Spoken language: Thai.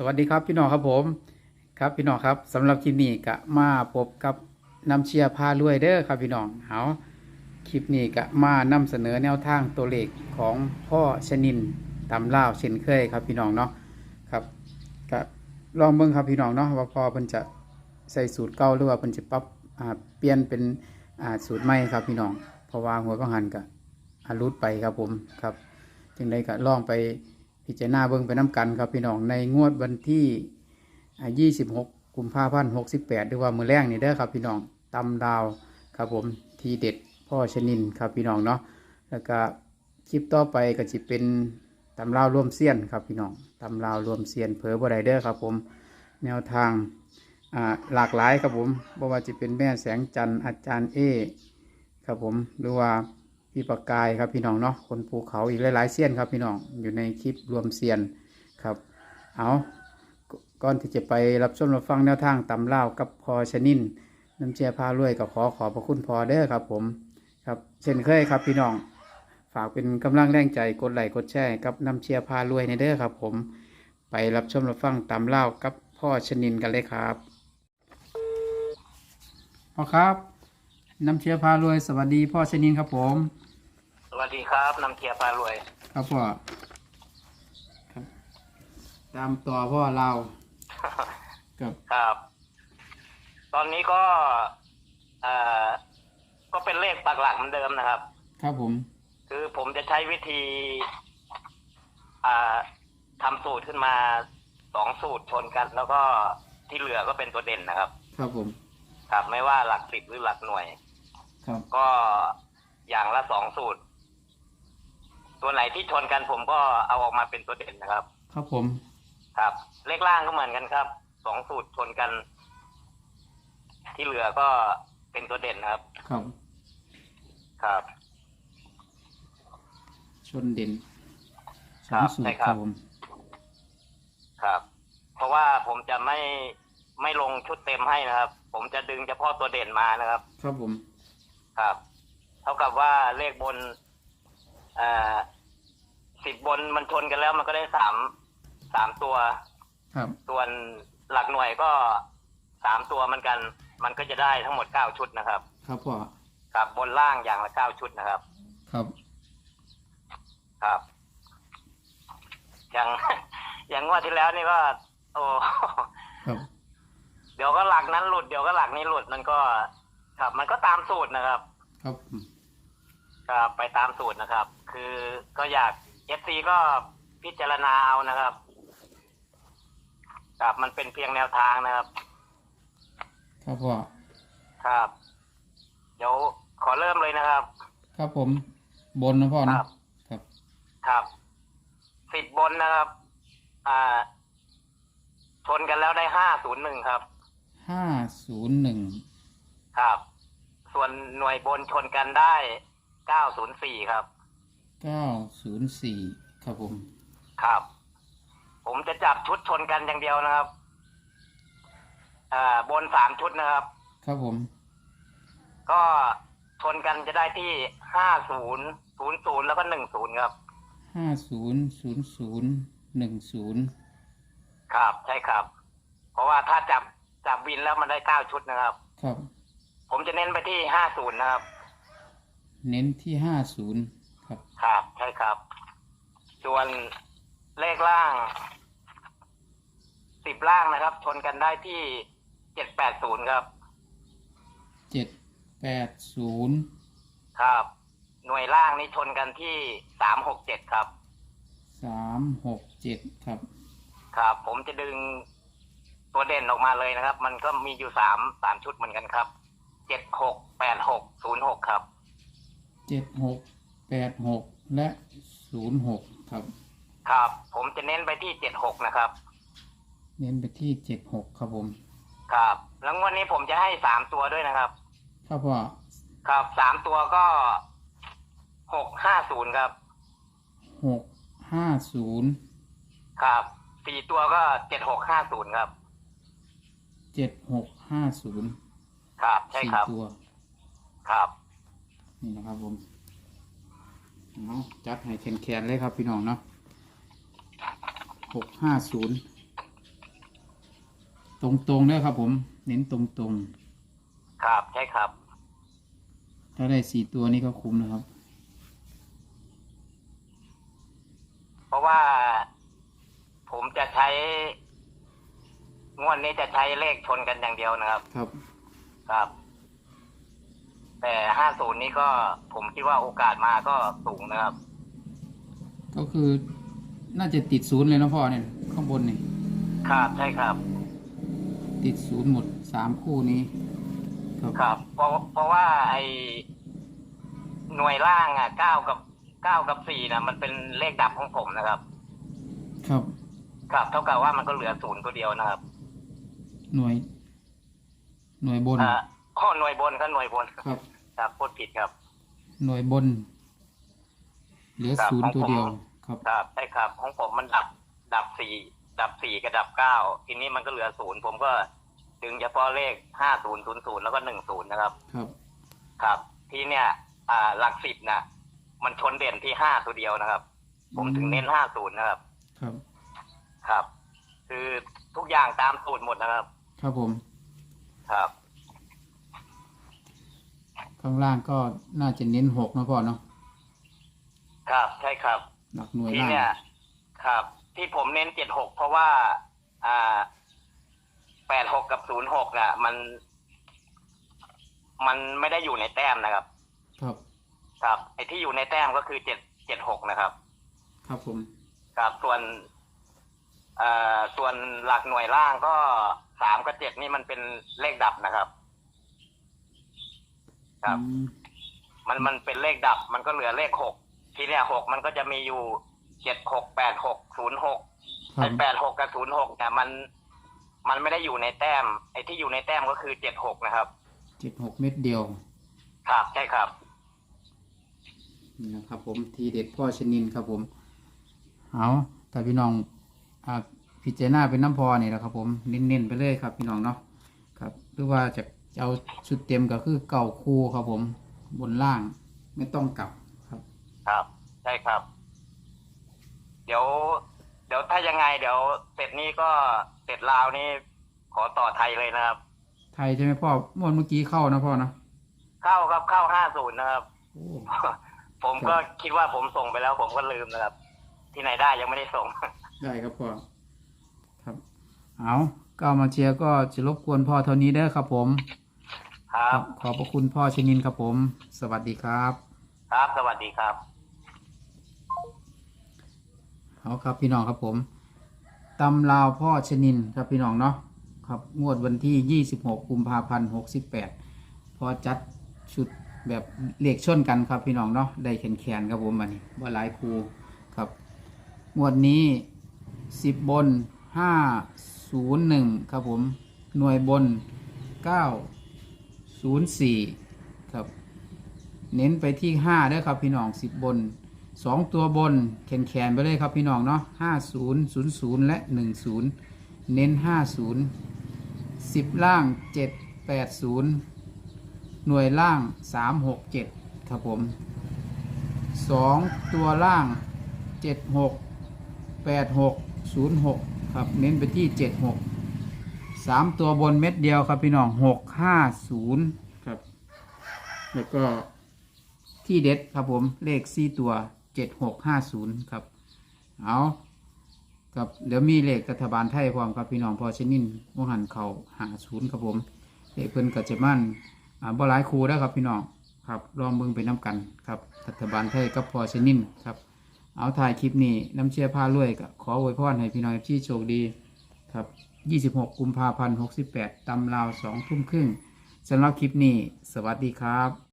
สวัสดีครับพี่น้องครับผมครับพี่น้องครับสำหรับคลิปนี้ก็มาพบกับน้ำเชียร์พารวยเด้อครับพี่น้องเอาคลิปนี้ก็มานำเสนอแนวทางตัวเลขของพ่อชนินตำล่าเช่นเคยครับพี่น้องเนาะครับก็ลองเบิ่งครับพี่น้องเนาะว่าพ่อเพิ่นจะใส่สูตรเก่าหรือว่าเพิ่นจะปรับเปลี่ยนเป็นสูตรใหม่ครับพี่น้องเพราะว่าหัวก็หันก็อรุดไปครับผมครับจึงได้ก็ลองไป พิจารณาเบิ่งไปน้ำกันครับพี่น้องในงวดวันที่อ่า26กุมภาพันธ์68หรือว่ามือแรงนี่เด้อครับพี่น้องตำดาวครับผมทีเด็ดพ่อชนินครับพี่น้องเนาะแล้วก็คลิปต่อไปก็จะเป็นตำราวรวมเซียนครับพี่น้องตำราวรวมเซียนเผอบ่ไดเด้อครับผมแนวทางหลากหลายครับผมบ่ว่าจะเป็นแม่แสงจันทร์อาจารย์เอครับผมหรือว่า พี่ปากกายครับพี่น้องเนาะคนภูเขาอีกหลายๆเซียนครับพี่น้องอยู่ในคลิปรวมเซียนครับเอาก่อนที่จะไปรับชมรับฟังแนวทางตำเล่ากับพอชนินน้ำเชียร์พารวยก็ขอขอบพระคุณพอเด้อครับ ผมครับเช่นเคยครับพี่น้อง ฝากเป็นกำลังแรงใจกดไลค์กดแชร์กับน้ำเชียร์พารวยในเด้อครับ ผมไปรับชมรับฟังตำเล่ากับพ่อชนินกันเลยครับพ่อครับ น้ำเชียร์พารวยสวัสดีพ่อชนินครับผม สวัสดีครับนำเทียร์พารวย ครับพ่อครับ ตามต่อพ่อเรากับครับ ตอนนี้ก็เอ่อก็เป็นเลขปักหลักเหมือนเดิมนะครับ ครับผม คือผมจะใช้วิธี อ่าทำสูตรขึ้นมาสองสูตรชนกัน แล้วก็ที่เหลือก็เป็นตัวเด่นนะครับ ครับผมครับไม่ว่าหลักสิบหรือหลักหน่วย ครับก็อย่างละสองสูตร ตัวไหนที่ชนกันผมก็เอาออกมาเป็นตัวเด่นนะครับ ครับผม ครับ เลขล่างก็เหมือนกันครับสองสูตรชนกัน ที่เหลือก็เป็นตัวเด่นนะครับ ครับ ครับ ชนเด่นสครัองบสูตใช่รครับครับผม ครับ เพราะว่าผมจะไม่ไม่ลงชุดเต็มให้นะครับ ผมจะดึงเฉพาะตัวเด่นมานะครับ ครับผม ครับ เท่ากับว่าเลขบนเอ่อสิบบนมันชนกันแล้วมันก็ได้สามสามตัว ครับ ส่วนหลักหน่วยก็สามตัวเหมันกัน มันก็จะได้ทั้งหมดเก้าชุดนะครับ ครับพ่อครับบนล่างอย่างละเก้าชุดนะครับ ครับ ครับ อย่าง อย่างงวดที่แล้วนี่ก็ โอ้ ครับ เดี๋ยวก็หลักนั้นหลุด เดี๋ยวก็หลักนี้หลุดมันก็ ครับ มันก็ตามสูตรนะครับ ครับผมครับไปตามสูตรนะครับ คือก็อยากเอฟซีก็พิจารณาเอานะครับ ครับมันเป็นเพียงแนวทางนะครับ ครับพ่อครับ เดี๋ยวขอเริ่มเลยนะครับ ครับผมบนนะพ่อคนะรับครับ ครับสิบบนนะครับ อ่า ชนกันแล้วได้ห้าศูนย์หนึ่งครับ ห้าศูนย์หนึ่งครับ ส่วนหน่วยบนชนกันได้เก้าศูนย์สี่ครับ เก้าศูนย์สี่ครับผม ครับ ผมจะจับชุดชนกันอย่างเดียวนะครับอ่าบนสามชุดนะครับ ครับผม ก็ชนกันจะได้ที่ห้าศูนย์ศูนย์ศูนย์แล้วก็หนึ่งศูนย์ครับ ห้าศูนย์ศูนย์ศูนย์หนึ่งศูนย์ครับ ใช่ครับ เพราะว่าถ้าจับจับวินแล้วมันได้เก้าชุดนะครับ ครับ ผมจะเน้นไปที่ห้าศูนย์นะครับ เน้นที่ห้าศูนย์ครับ ครับใช่ครับ ส่วนเลขล่างสิบล่างนะครับ ชนกันได้ที่เจ็ดแปดศูนย์ครับ เจ็ดแปดศูนย์ครับ หน่วยล่างนี่ชนกันที่สามหกเจ็ดครับ สามหกเจ็ดครับ ครับ ผมจะดึงตัวเด่นออกมาเลยนะครับ มันก็มีอยู่สามสามชุดเหมือนกันครับ เจ็ดหกแปดหกศูนย์หกครับ เจ็ดหกแปดหกและศูนย์หกครับ ครับ ผมจะเน้นไปที่เจ็ดหกนะครับ เน้นไปที่เจ็ดหกครับผมครับ แล้ววันนี้ผมจะให้สามตัวด้วยนะครับ ครับพ่อครับสามตัวก็หกห้าศูนย์ครับ หกห้าศูนย์ครับสี่ตัวก็เจ็ดหกห้าศูนย์ครับ เจ็ดหกห้าศูนย์ ครับใช่สี่ครับ ตัว ครับ นี่นะครับผมเอาจัดให้แขนๆเลยครับพี่น้องเนาะหกห้าศูนย์ตรงๆเด้อครับผม เน้นตรงครับใช่ครับ ๆ ถ้าได้สี่ตัวนี้ก็คุ้มนะครับ เพราะว่าผมจะใช้งวดนี้จะใช้เลขชนกันอย่างเดียวนะครับ ครับ ครับ แต่ห้าศูนย์นี้ก็ผมคิดว่าโอกาสมาก็สูงนะครับ ก็คือน่าจะติดศูนย์เลยนะพ่อเนี่ยข้างบนนี่ครับใช่ครับ ติดศูนย์หมดสามคู่นี้ครับครับ เพราะเพราะว่าไอหน่วยล่างอะเก้ากับเก้ากับสี่นะมันเป็นเลขดับของผมนะครับ ครับ ครับ เท่ากับว่ามันก็เหลือศูนย์ตัวเดียวนะครับ หน่วย หน่วยบน อ่าข้อหน่วยบนก็หน่วยบนครับครับพูดผิดครับ หน่วยบน เหลือครับศูนย์ตัวเดียว ของผม ครับครับใช่ครับของผมมันดับดับสี่ดับสี่กับดับเก้าทีนี้มันก็เหลือศูนย์ผมก็ดึงเฉพาะเลขห้าศูนย์ศูนย์ศูนย์แล้วก็หนึ่งศูนย์นะครับ ครับ ครับ ที่เนี่ยอ่าหลักสิบนะมันชนเด่นที่ห้าตัวเดียวนะครับ ผมถึงเน้นห้าศูนย์นะครับ ครับ ครับ คือทุกอย่างตามสูตรหมดนะครับ ครับผม ครับ ข้างล่างก็น่าจะเน้นหกนะพ่อเนาะครับ ใช่ครับ หลักหน่วยที่ล่างเนี่ย ครับ ที่ผมเน้นเจ็ดหกเพราะว่า อ่าแปดหกกับศูนย์หกน่ะ มัน มันไม่ได้อยู่ในแต้มนะครับ ครับ ครับ ไอ้ที่อยู่ในแต้มก็คือเจ็ดเจ็ดหกนะครับ ครับผม ครับส่วนเอ่อส่วนหลักหน่วยล่างก็ สามกับเจ็ดนี่มันเป็นเลขดับนะครับ ครับอืมมันมันเป็นเลขดับ มันก็เหลือเลขหกทีเนี้ยหกมันก็จะมีอยู่เจ็ดหกแปดหกศูนย์หกครัไอ้บแปดหกกับศูนย์หกเนี่ยมันมันไม่ได้อยู่ในแต้ม ไอ้ที่อยู่ในแต้มก็คือเจ็ดหกนะครับเจ็ดหกเม็ดเดียว ครับใช่ครับนี่นะครับผมทีเด็ดพ่อชนินครับผม เอาแต่พี่น้องอ่า พิจารณาเป็นน้ำพอนี่แหละครับผมเน้นๆไปเลยครับพี่น้องเนาะครับ หรือว่าจะเอาชุดเต็มก็คือเก่าคูครับผมบนล่างไม่ต้องกลับครับครับใช่ครับ เดี๋ยว เดี๋ยวถ้ายังไง เดี๋ยวเสร็จนี้ก็เสร็จลาวนี่ขอต่อไทยเลยนะครับ ไทยใช่ไหมพ่อเมื่อเมื่อกี้เข้านะพ่อนะเข้าครับเข้าห้าศูนย์นะครับโอ้ผมก็คิดว่าผมส่งไปแล้ว ผมก็ลืมนะครับ ที่ไหนได้ยังไม่ได้ส่ง ได้ครับพ่อครับ เอาก็เอามาเชียร์ก็จะรบกวนพ่อเท่านี้เด้อครับผม ครับ ขอบพระคุณพ่อชนินครับผม สวัสดีครับ ครับ สวัสดีครับ เอาครับพี่น้องครับผมตำลาวพ่อชนินครับพี่น้องเนาะครับงวดวันที่ 26กุมภาพันธ์68 พอจัดชุดแบบเลขชนกันครับพี่น้องเนาะได้แขนแขนๆครับผมมันนี้ว่าหลายครูครับ งวดนี้ 10 บน 501ครับผมหน่วยบน904ครับ เน้นไปที่5เด้อครับพี่น้อง10บบนสองตัวบนแขนแขนไปเลยครับพี่น้องเนาะห้าศูนย์ศูนย์ศูนย์และหนึ่งศูนย์เน้นห้าศูนย์สิบล่างเจ็ดแปดศูนย์หน่วยล่างสามหกเจ็ดครับผมสองตัวล่างเจ็ดหกแปดหกศูนย์หก ครับ เน้นไปที่เจ็ดหกสามตัวบนเม็ดเดียวครับพี่น้องหกห้าศูนย์ครับ แล้วก็ที่เด็ดครับผมเลขสี่ตัวเจ็ดหกห้าศูนย์ครับ เอาครับเดี๋ยวมีเลขรัฐบาลไทยพร้อมครับพี่น้องพอชนินมหันเขาหาศูนย์ครับผมเลขเพิ่นกัจจมั่นอ่าบ่หลายครูได้อครับพี่น้องครับลองเบิ่งไปน้ำกันครับรัฐบาลไทยกับพอชนินครับ เอาถ่ายคลิปนี้น้ำเชียร์ผ้ารวยก็ขออวยพรให้พี่น้อยที่โชคดีครับ 26 กุมภาพันธ์ 68ตำราว 2 ทุ่มครึ่งสำหรับคลิปนี้ สวัสดีครับ